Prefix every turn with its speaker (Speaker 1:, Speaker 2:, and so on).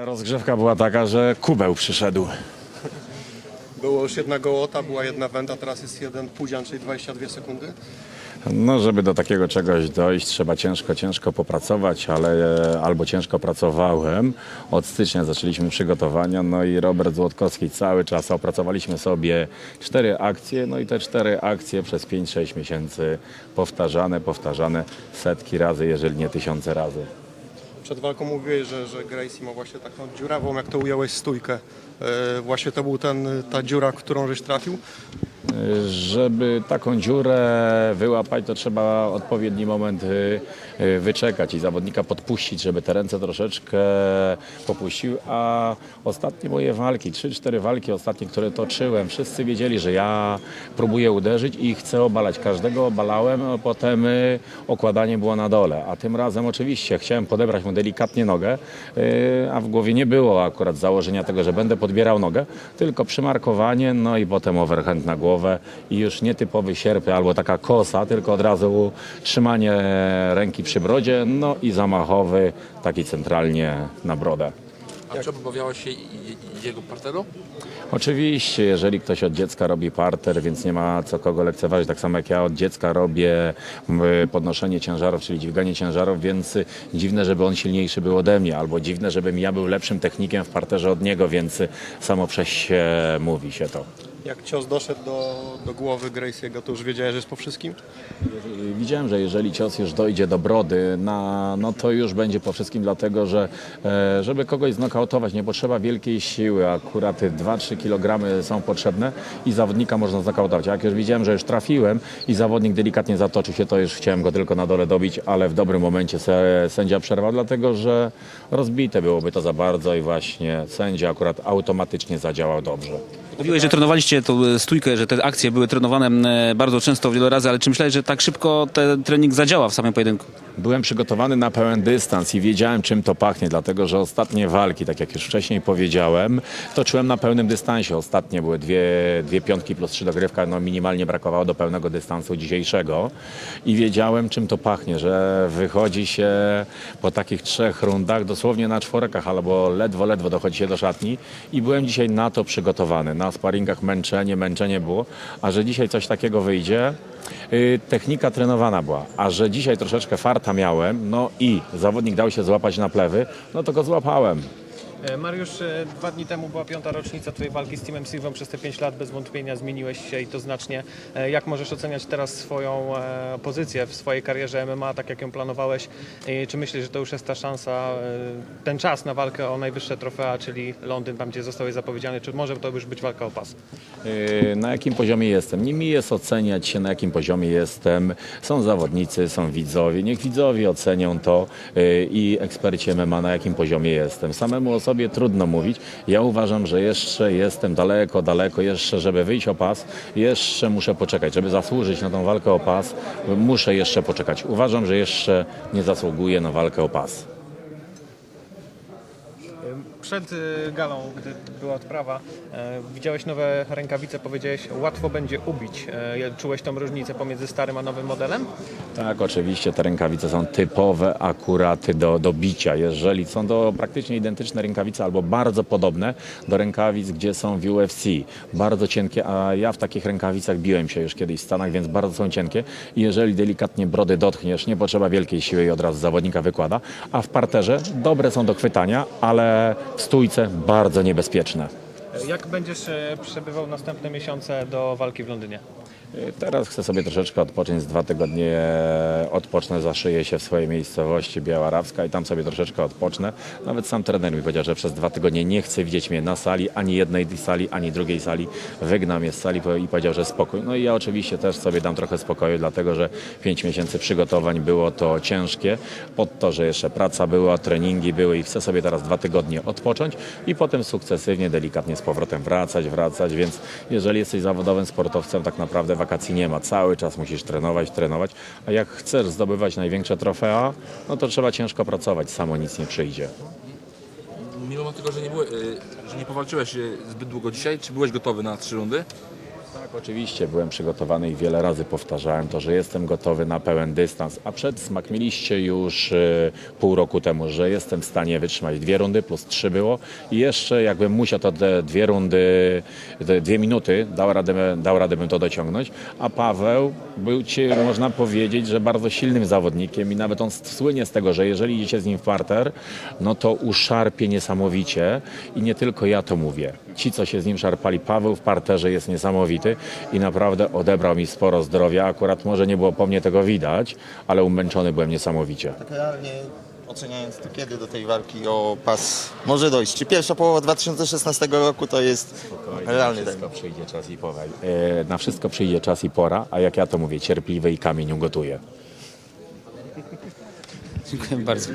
Speaker 1: Rozgrzewka była taka, że kubeł przyszedł.
Speaker 2: Było już jedna gołota, była jedna węda, teraz jest jeden pudzian, czyli 22 sekundy.
Speaker 1: No, żeby do takiego czegoś dojść, trzeba ciężko, ciężko popracować, ale albo ciężko pracowałem. Od stycznia zaczęliśmy przygotowania, no i Robert Złotkowski cały czas opracowaliśmy sobie cztery akcje, no i te cztery akcje przez 5-6 miesięcy powtarzane, powtarzane setki razy, jeżeli nie tysiące razy.
Speaker 2: Przed walką mówiłeś, że, że Gracie ma właśnie taką dziurawą, jak to ująłeś, stójkę. E, właśnie to był ten, ta dziura, którą żeś trafił.
Speaker 1: Żeby taką dziurę wyłapać, to trzeba odpowiedni moment y, y, wyczekać i zawodnika podpuścić, żeby te ręce troszeczkę popuścił. A ostatnie moje walki, 3-4 walki ostatnie, które toczyłem, wszyscy wiedzieli, że ja próbuję uderzyć i chcę obalać. Każdego obalałem, a potem y, okładanie było na dole. A tym razem oczywiście chciałem podebrać mu delikatnie nogę, a w głowie nie było akurat założenia tego, że będę podbierał nogę, tylko przymarkowanie, no i potem overhand na głowę i już nietypowy sierp albo taka kosa, tylko od razu trzymanie ręki przy brodzie, no i zamachowy taki centralnie na brodę.
Speaker 3: A czy obawiałeś się jego parteru?
Speaker 1: Oczywiście, jeżeli ktoś od dziecka robi parter, więc nie ma co kogo lekceważyć, tak samo jak ja od dziecka robię podnoszenie ciężarów, czyli dźwiganie ciężarów, więc dziwne, żeby on silniejszy był ode mnie, albo dziwne, żebym ja był lepszym technikiem w parterze od niego, więc samo przez się mówi się to.
Speaker 2: Jak cios doszedł do, do głowy Gracie'ego, to już wiedziałeś, że jest po wszystkim?
Speaker 1: Widziałem, że jeżeli cios już dojdzie do brody, na, no to już będzie po wszystkim, dlatego że e, żeby kogoś znokautować nie potrzeba wielkiej siły, akurat 2-3 kg są potrzebne i zawodnika można znokautować. Jak już widziałem, że już trafiłem i zawodnik delikatnie zatoczył się, to już chciałem go tylko na dole dobić, ale w dobrym momencie se, sędzia przerwał, dlatego że rozbite byłoby to za bardzo i właśnie sędzia akurat automatycznie zadziałał dobrze.
Speaker 4: Mówiłeś, że trenowaliście tą e, stójkę, że te akcje były trenowane e, bardzo często, wiele razy, ale czy myślałeś, że tak szybko ten trening zadziała w samym pojedynku?
Speaker 1: Byłem przygotowany na pełen dystans i wiedziałem, czym to pachnie, dlatego że ostatnie walki, tak jak już wcześniej powiedziałem, toczyłem na pełnym dystansie. Ostatnie były dwie, dwie piątki plus trzy dogrywka, no minimalnie brakowało do pełnego dystansu dzisiejszego i wiedziałem, czym to pachnie, że wychodzi się po takich trzech rundach dosłownie na czworekach albo ledwo, ledwo dochodzi się do szatni i byłem dzisiaj na to przygotowany. Na sparingach męczenie, męczenie było, a że dzisiaj coś takiego wyjdzie, Y, Technika trenowana była, a że dzisiaj troszeczkę farta miałem, no i zawodnik dał się złapać na plewy, no to go złapałem.
Speaker 5: E, Mariusz, e, dwa dni temu była piąta rocznica Twojej walki z Teamem Silvą. Przez te pięć lat bez wątpienia zmieniłeś się i to znacznie. E, Jak możesz oceniać teraz swoją pozycję w swojej karierze MMA, tak jak ją planowałeś? Czy myślisz, że to już jest ta szansa, ten czas na walkę o najwyższe trofea, czyli Londyn, tam gdzie zostałeś zapowiedziany, czy może to już być walka o pas?
Speaker 1: Na jakim poziomie jestem? Nie mi jest oceniać się, na jakim poziomie jestem. Są zawodnicy, są widzowie. Niech widzowie ocenią to i eksperci MMA, na jakim poziomie jestem. Samemu o sobie trudno mówić. Ja uważam, że jeszcze jestem daleko, daleko, jeszcze żeby wyjść o pas, jeszcze muszę poczekać. Żeby zasłużyć na tą walkę o pas, muszę jeszcze poczekać. Uważam, że jeszcze nie zasługuję na walkę o pas.
Speaker 5: Przed e, galą, gdy była odprawa, e, widziałeś nowe rękawice, powiedziałeś, łatwo będzie ubić. E, Czułeś tą różnicę pomiędzy starym a nowym modelem?
Speaker 1: Tak, oczywiście te rękawice są typowe akurat do, do bicia. Jeżeli są to praktycznie identyczne rękawice albo bardzo podobne do rękawic, gdzie są w UFC. Bardzo cienkie, a ja w takich rękawicach biłem się już kiedyś w Stanach, więc bardzo są cienkie. I jeżeli delikatnie brody dotkniesz, nie potrzeba wielkiej siły i od razu zawodnika wykłada. A w parterze dobre są do chwytania, ale w stójce bardzo niebezpieczne.
Speaker 5: Jak będziesz e, przebywał następne miesiące do walki w Londynie?
Speaker 1: Teraz chcę sobie troszeczkę odpocząć, z dwa tygodnie odpocznę, zaszyję się w swojej miejscowości Białarawska i tam sobie troszeczkę odpocznę. Nawet sam trener mi powiedział, że przez dwa tygodnie nie chce widzieć mnie na sali, ani jednej sali, ani drugiej sali. Wygnał mnie z sali i powiedział, że spokój. No i ja oczywiście też sobie dam trochę spokoju, dlatego że pięć miesięcy przygotowań było to ciężkie. Pod to, że jeszcze praca była, treningi były i chcę sobie teraz dwa tygodnie odpocząć i potem sukcesywnie, delikatnie z powrotem wracać, wracać, więc jeżeli jesteś zawodowym sportowcem, tak naprawdę wakacji nie ma. Cały czas musisz trenować, trenować, a jak chcesz zdobywać największe trofea, no to trzeba ciężko pracować, samo nic nie przyjdzie.
Speaker 3: Mimo tego, że nie, były, y, że nie powalczyłeś y, zbyt długo dzisiaj, czy byłeś gotowy na trzy rundy?
Speaker 1: Tak, Oczywiście byłem przygotowany i wiele razy powtarzałem to, że jestem gotowy na pełen dystans, a przedsmak mieliście już e, pół roku temu, że jestem w stanie wytrzymać dwie rundy plus trzy było. I jeszcze jakbym musiał to te dwie rundy, te dwie minuty, dał radę, dał radę bym to dociągnąć, a Paweł był ci, można powiedzieć, że bardzo silnym zawodnikiem i nawet on słynie z tego, że jeżeli idziecie z nim w parter, no to uszarpie niesamowicie. I nie tylko ja to mówię. Ci, co się z nim szarpali, Paweł w parterze jest niesamowity i naprawdę odebrał mi sporo zdrowia. Akurat może nie było po mnie tego widać, ale umęczony byłem niesamowicie.
Speaker 6: Tak realnie oceniając to, kiedy do tej walki o pas może dojść? Czy pierwsza połowa 2016 roku to jest
Speaker 1: Na
Speaker 6: realny
Speaker 1: wszystko
Speaker 6: termin?
Speaker 1: przyjdzie czas i pora. E, Na wszystko przyjdzie czas i pora, a jak ja to mówię, cierpliwy i kamień ugotuje.
Speaker 4: Dziękuję bardzo.